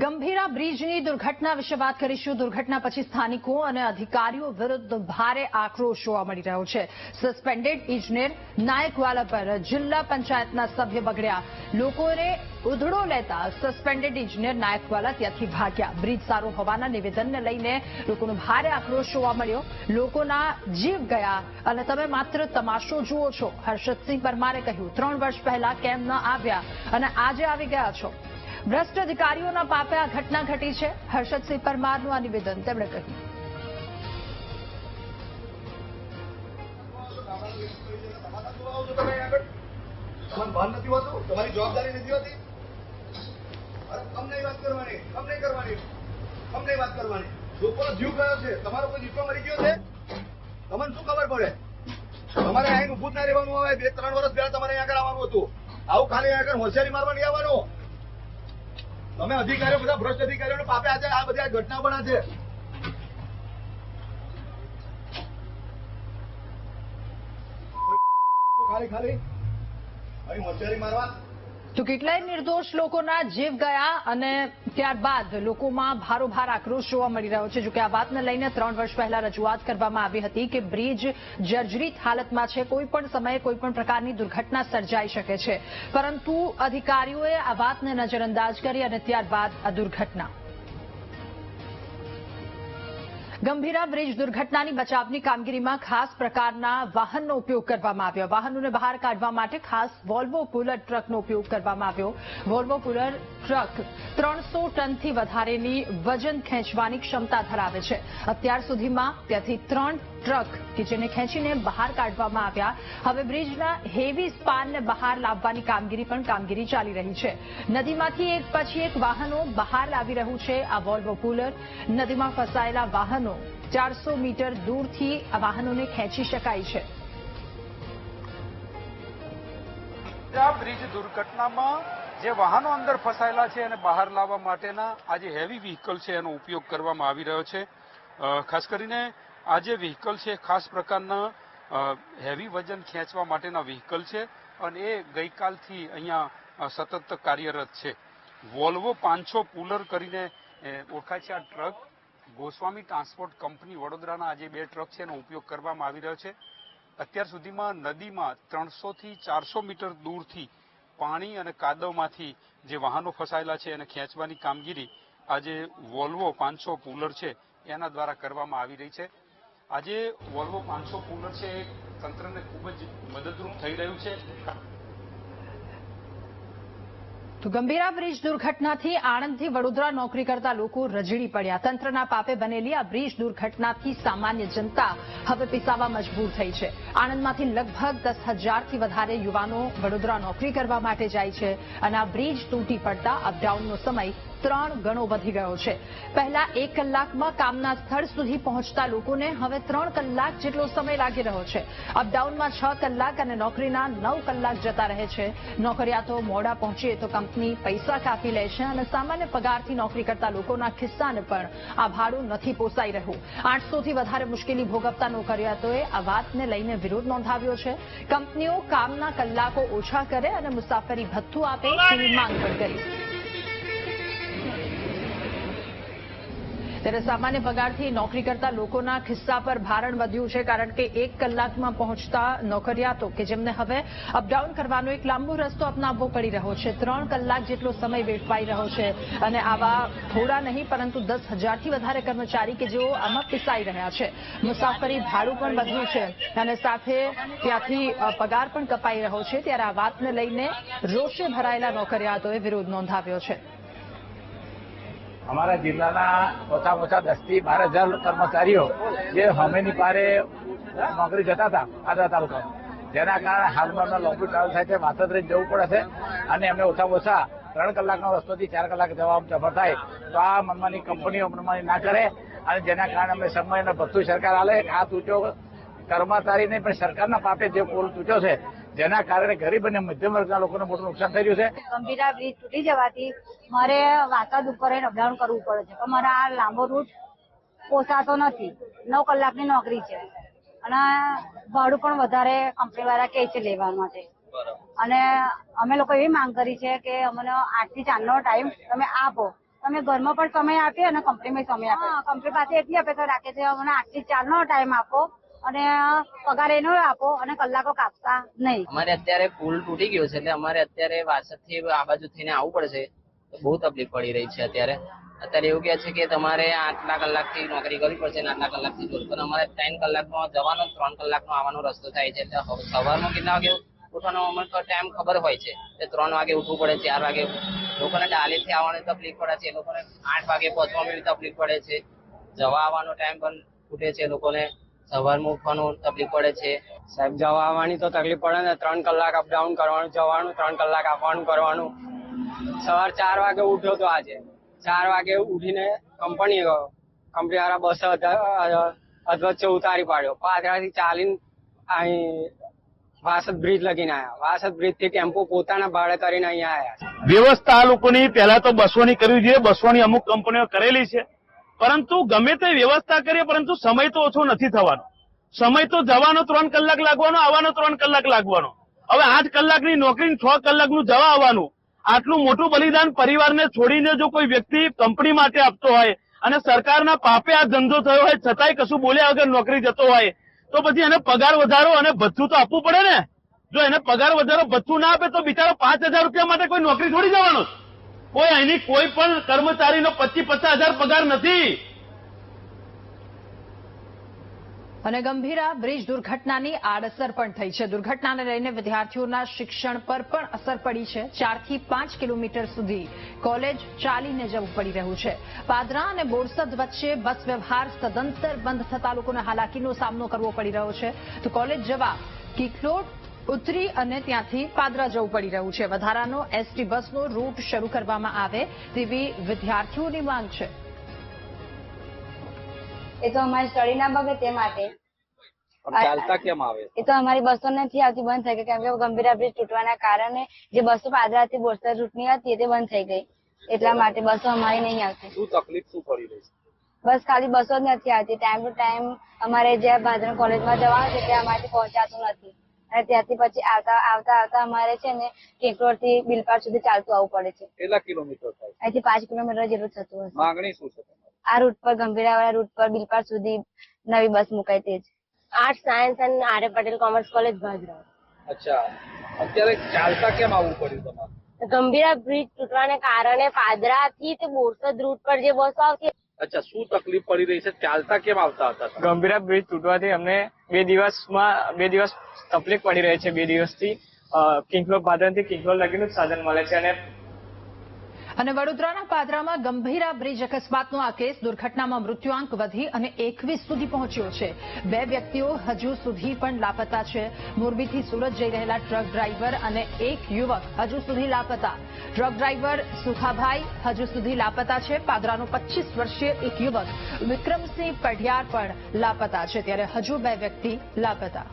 ગંભીરા બ્રિજની દુર્ઘટના વિશે વાત કરીશું. દુર્ઘટના પછી સ્થાનિકો અને અધિકારીઓ વિરુદ્ધ ભારે આક્રોશ જોવા મળી રહ્યો છે. સસ્પેન્ડેડ ઇજનેર નાયકવાલા પર જિલ્લા પંચાયતના સભ્ય બગડ્યા. લોકોને ઉધડો લેતા સસ્પેન્ડેડ ઇજનેર નાયકવાલા ત્યાંથી ભાગ્યા. બ્રિજ સારો હોવાના નિવેદનને લઈને લોકોનો ભારે આક્રોશ જોવા મળ્યો. લોકોના જીવ ગયા અને તમે માત્ર તમાશો જુઓ છો. હર્ષદસિંહ પરમારે કહ્યું, ત્રણ વર્ષ પહેલા કેમ ન આવ્યા અને આજે આવી ગયા છો? ભ્રષ્ટ અધિકારીઓના પાપે આ ઘટના ઘટી છે. હર્ષદસિંહ પરમારનું આ નિવેદન તેમણે કહ્યું. કરવાની તમને વાત કરવાની. લોકોનો છે. તમારો કોઈ દીકરો મરી ગયો છે? તમને શું ખબર પડે? તમારે અહીં ઉભું જ ના રહેવાનું આવે બે, ત્રણ વર્ષ પહેલા તમારે અહીંયા આગળ આવવાનું હતું. આવું ખાલી આગળ હોશિયારી મારવા નહીં આવવાનું. તમે અધિકારીઓ બધા ભ્રષ્ટ અધિકારીઓ પાપે આજે આ બધી ઘટના બના છે. ખાલી ખાલી. હોશિયારી મારવા. તો કેટલાય નિર્દોષ લોકોના જીવ ગયા અને ત્યારબાદ લોકોમાં ભારોભાર આક્રોશ જોવા મળી રહ્યો છે. જોકે આ વાતને લઈને ત્રણ વર્ષ પહેલા રજૂઆત કરવામાં આવી હતી કે બ્રિજ જર્જરિત હાલતમાં છે. કોઈ પણ સમયે કોઈ પણ પ્રકારની દુર્ઘટના સર્જાઈ શકે છે. પરંતુ અધિકારીઓએ આ વાતને નજરઅંદાજ કરી અને ત્યારબાદ આ દુર્ઘટના ગંભીરા બ્રિજ દુર્ઘટનાની બચાવની કામગીરીમાં ખાસ પ્રકારના વાહનનો ઉપયોગ કરવામાં આવ્યો. વાહનોને બહાર કાઢવા માટે ખાસ વોલ્વો પુલર ટ્રકનો ઉપયોગ કરવામાં આવ્યો. વોલ્વો પુલર ટ્રક ત્રણસો ટનથી વધારેની વજન ખેંચવાની ક્ષમતા ધરાવે છે. અત્યાર સુધીમાં ત્યાંથી ત્રણ ટ્રક કે જેને ખેંચીને બહાર કાઢવામાં આવ્યા. હવે બ્રિજના હેવી સ્પાનને બહાર લાવવાની કામગીરી પણ કામગીરી ચાલી રહી છે. નદીમાંથી એક પછી એક વાહનો બહાર લાવી રહ્યું છે આ વોલ્વો કુલર નદીમાં ફસાયેલા વાહનો ચારસો મીટર દૂરથી આ વાહનોને ખેંચી શકાય છે. બ્રિજ દુર્ઘટનામાં જે વાહનો અંદર ફસાયેલા છે અને બહાર લાવવા માટેના આ જે હેવી વ્હીકલ છે એનો ઉપયોગ કરવામાં આવી રહ્યો છે. ખાસ કરીને આ જે વ્હીકલ છે, ખાસ પ્રકારના હેવી વજન ખેંચવા માટેના વ્હીકલ છે અને એ ગઈકાલથી અહીંયા સતત કાર્યરત છે. વોલ્વો પાંચસો પુલર કરીને ઓળખાય છે આ ટ્રક ગોસ્વામી ટ્રાન્સપોર્ટ કંપની વડોદરાના આ જે બે ટ્રક છે, એનો ઉપયોગ કરવામાં આવી રહ્યો છે. અત્યાર સુધીમાં નદીમાં ત્રણસોથી ચારસો મીટર દૂરથી પાણી અને કાદવમાંથી જે વાહનો ફસાયેલા છે, એને ખેંચવાની કામગીરી આજે વોલ્વો પાંચસો પુલર છે, એના દ્વારા કરવામાં આવી રહી છે. આજે વોલ્વો પાંચસો પુલર છે એ તંત્રને ખૂબ જ મદદરૂપ થઈ રહ્યું છે. તો ગંભીરા બ્રિજ દુર્ઘટનાથી આણંદથી વડોદરા નોકરી કરતા લોકો રજડી પડ્યા. તંત્રના પાપે બનેલી આ બ્રિજ દુર્ઘટનાથી સામાન્ય જનતા હવે પીસાવા મજબૂર થઈ છે. આણંદમાંથી લગભગ દસ હજારથી વધારે યુવાનો વડોદરા નોકરી કરવા માટે જાય છે અને આ બ્રિજ તૂટી પડતા અપડાઉનનો સમય ત્રણ ગણો વધી ગયો છે. પહેલા એક કલાકમાં કામના સ્થળ સુધી પહોંચતા લોકોને હવે ત્રણ કલાક જેટલો સમય લાગી રહ્યો છે. અપડાઉનમાં છ કલાક અને નોકરીના નવ કલાક જતા રહે છે. નોકરિયાતો મોડા પહોંચીએ તો કંપની પૈસા કાપી લે છે અને સામાન્ય પગારથી નોકરી કરતા લોકોના ખિસ્સાને પણ આ ભાડું નથી પોસાઈ રહ્યું. આઠસોથી વધારે મુશ્કેલી ભોગવતા નોકરિયાતોએ આ વાતને લઈને વિરોધ નોંધાવ્યો છે. કંપનીઓ કામના કલાકો ઓછા કરે અને મુસાફરી ભથ્થું આપે તેવી માંગ પણ કરી. ત્યારે સામાન્ય પગારથી નોકરી કરતા લોકોના ખિસ્સા પર ભારણ વધ્યું છે, કારણ કે એક કલાકમાં પહોંચતા નોકરિયાતો કે જેમને હવે અપડાઉન કરવાનો એક લાંબો રસ્તો અપનાવવો પડી રહ્યો છે. ત્રણ કલાક જેટલો સમય વેડફાઈ રહ્યો છે અને આવા થોડા નહીં, પરંતુ દસ હજારથી વધારે કર્મચારી કે જેઓ આમાં પીસાઈ રહ્યા છે. મુસાફરી ભાડું પણ વધ્યું છે અને સાથે ત્યાંથી પગાર પણ કપાઈ રહ્યો છે. ત્યારે આ વાતને લઈને રોષે ભરાયેલા નોકરિયાતોએ વિરોધ નોંધાવ્યો છે. અમારા જિલ્લાના ઓછામાં ઓછા દસથી બાર હજાર કર્મચારીઓ જે હમેની પારે નોકરી જતા હતા આદરા તાલુકા જેના કારણે હાલમાં અમને લોંગ ટ્રાવેલ થાય છે માથાદરી જવું પડે છે અને એમને ઓછામાં ઓછા ત્રણ કલાકનો રસ્તોથી ચાર કલાક જવા સફળ થાય. તો આ મનમાની કંપનીઓ મનમાની ના કરે અને જેના કારણે અમે સમયને બધું સરકાર આલે. આ તૂટ્યો કર્મચારી નહીં, પણ સરકારના પાપે જે પોલ તૂટ્યો છે જેના કારણે ગરીબ અને મધ્યમ વર્ગના લોકોને મોટું નુકસાન થઈ રહ્યું છે. ગંભીરા બ્રિજ તૂટી જવાથી મારે વાસદ ઉપર અપડાઉન કરવું પડે છે. પણ મારે આ લાંબો રૂટ પોસાતો નથી. નવ કલાકની નોકરી છે. અને ભાડું પણ વધારે કંપની વાળા કે છે લેવા માટે. અને અમે લોકો એવી માંગ કરી છે કે અમને આઠથી ચાર નો ટાઈમ તમે આપો. તમે ઘરમાં પણ સમય આપીએ અને કંપનીમાં સમય આપો કંપની પાસે એટલી અપેક્ષા રાખે છે. અમને ચાર ચારનો ટાઈમ આપો. અને પગાર એનો આપો અને કલાકો કાપતા નહીં. અમારે અત્યારે પુલ તૂટી ગયો છે એટલે અમારે અત્યારે વાસદથી આ બાજુ થઈને આવવું પડશે. બહુ તકલીફ પડી રહી છે અત્યારે. અત્યારે એવું કહે છે કે તમારે આટલા કલાકથી નોકરી કરવી પડશે આટલા કલાકથી જોર પણ અમારે ત્રણ કલાકનો જવાનો, ત્રણ કલાકનો આવવાનો રસ્તો થાય છે. એટલે સવારમાં કેટલા વાગે ઉઠવાનો અમને તો ટાઈમ ખબર હોય છે. કે ત્રણ વાગે ઉઠવું પડે, ચાર વાગે લોકોને ડાલીથી આવવાની તકલીફ પડે છે. લોકોને આઠ વાગે પહોંચવામાં તકલીફ પડે છે. જવા આવવાનો ટાઈમ પણ ખૂટે છે લોકોને. સવારમાં ઉઠવાનું તકલીફ પડે છે. સાહેબ જવા આવવાની તો તકલીફ પડે ને. ત્રણ કલાક અપડાઉન કરવાનું જવાનું ત્રણ કલાક આવવાનું કરવાનું. સવાર ચાર વાગે ઉઠ્યો તો આજે. ચાર વાગે ઉઠીને કંપની ગયો. કંપની વાળા બસ અધવચ્ચે ઉતારી પાડ્યો. પાદરાથી ચાલીને અહીં વાસદ બ્રિજ લગીને આવ્યા વાસદ બ્રિજથી ટેમ્પો પોતાના ભાડે કરીને અહીંયા આવ્યા વ્યવસ્થા લોકોની પહેલા તો બસોની કરવી જોઈએ. બસોની અમુક કંપનીઓ કરેલી છે. પરંતુ ગમે તે વ્યવસ્થા કરીએ, પરંતુ સમય તો ઓછો નથી થવાનો. સમય તો જવાનો ત્રણ કલાક લાગવાનો, આવવાનો ત્રણ કલાક લાગવાનો. હવે આઠ કલાકની નોકરી છ કલાકનું જવા આવવાનું. આટલું મોટું બલિદાન પરિવારને છોડીને જો કોઈ વ્યક્તિ કંપની માટે આપતો હોય અને સરકારના પાપે આ ધંધો થયો હોય, છતાંય કશું બોલ્યા વગર નોકરી જતો હોય, તો પછી એને પગાર વધારો અને ભથ્થું તો આપવું પડે ને? જો એને પગાર વધારો ભથ્થું ના આપે, તો બિચારો પાંચ હજાર રૂપિયા માટે કોઈ નોકરી છોડી જવાનો. કોઈ અહીંની કોઈ પણ કર્મચારીનો પચીસ પચાસ હજાર પગાર નથી. અને ગંભીરા બ્રિજ દુર્ઘટનાની આડઅસર પણ થઈ છે. દુર્ઘટનાને લઈને વિદ્યાર્થીઓના શિક્ષણ પર પણ અસર પડી છે. ચારથી પાંચ કિલોમીટર સુધી કોલેજ ચાલીને જવું પડી રહ્યું છે. પાદરા અને બોરસદ વચ્ચે બસ વ્યવહાર સદંતર બંધ થતા લોકોને હાલાકીનો સામનો કરવો પડી રહ્યો છે. તો કોલેજ જવા કિકલોડ ઉતરી અને ત્યાંથી પાદરા જવું પડી રહ્યું છે. વધારાનો એસટી બસનો રૂટ શરૂ કરવામાં આવે તેવી વિદ્યાર્થીઓની માંગ છે. એ તો અમારી સ્ટડી ના બગડે તે માટે. ચાલતા કેમ આવે? એ તો અમારી બસો નથી આવતી બંધ થઈ ગઈ કેમ કે ગંભીરા બ્રિજ તૂટવાના કારણે જે બસો પાદરાથી બોરસદ રૂટની હતી તે બંધ થઈ ગઈ. એટલા માટે બસો અમારી નહીં આવતી. શું તકલીફ શું પડી રહી છે? બસ ખાલી બસો જ નથી આવતી. ટાઈમ ટુ ટાઈમ અમારે જે ભાદરણ કોલેજમાં જવાનું છે ત્યાં અમારાથી પહોંચાતું નથી. અને ત્યાંથી પછી આવતા આવતા આવતા અમારે છે ને કેકરોડથી બિલપાડ સુધી ચાલતું આવવું પડે છે. કેટલા કિલોમીટર થાય અહીંથી પાંચ કિલોમીટર જેટલું થતું હશે. માંગણી શું છે આ રૂટ પર ગંભીરાવાળા રૂટ પર બિલપાડ સુધી નવી બસ મુકાય તે જ આર્ટ સાયન્સ અને આર્ય પટેલ કોમર્સ કોલેજ ભાદરા. અચ્છા. અત્યારે ચાલતા કેમ આવવું પડ્યું તમારે? ગંભીરા બ્રિજ તૂટવાને કારણે પાદરા થી તે બોરસદ રૂટ પર જે બસો આવતી અચ્છા, શું તકલીફ પડી રહી છે? ચાલતા કેમ આવતા હતા? ગંભીર બ્રિજ તૂટવાથી અમને બે દિવસમાં, બે દિવસ તકલીફ પડી રહી છે, બે દિવસથી. કિંકલોલ પાદરથી કિંકલોલ લગીનું જ સાધન મળે છે અને અને વડોદરાના પાદરામાં ગંભીરા બ્રિજ અકસ્માતનો આ કેસ દુર્ઘટનામાં મૃત્યુઆંક વધી અને એકવીસ સુધી પહોંચ્યો છે. બે વ્યક્તિઓ હજુ સુધી પણ લાપતા છે. મોરબીથી સુરત જઈ રહેલા ટ્રક ડ્રાઈવર અને એક યુવક હજુ સુધી લાપતા. ટ્રક ડ્રાઈવર સુખાભાઈ હજુ સુધી લાપતા છે. પાદરાનો પચીસ વર્ષીય એક યુવક વિક્રમસિંહ પઢિયાર પણ લાપતા છે. ત્યારે હજુ બે વ્યક્તિ લાપતા.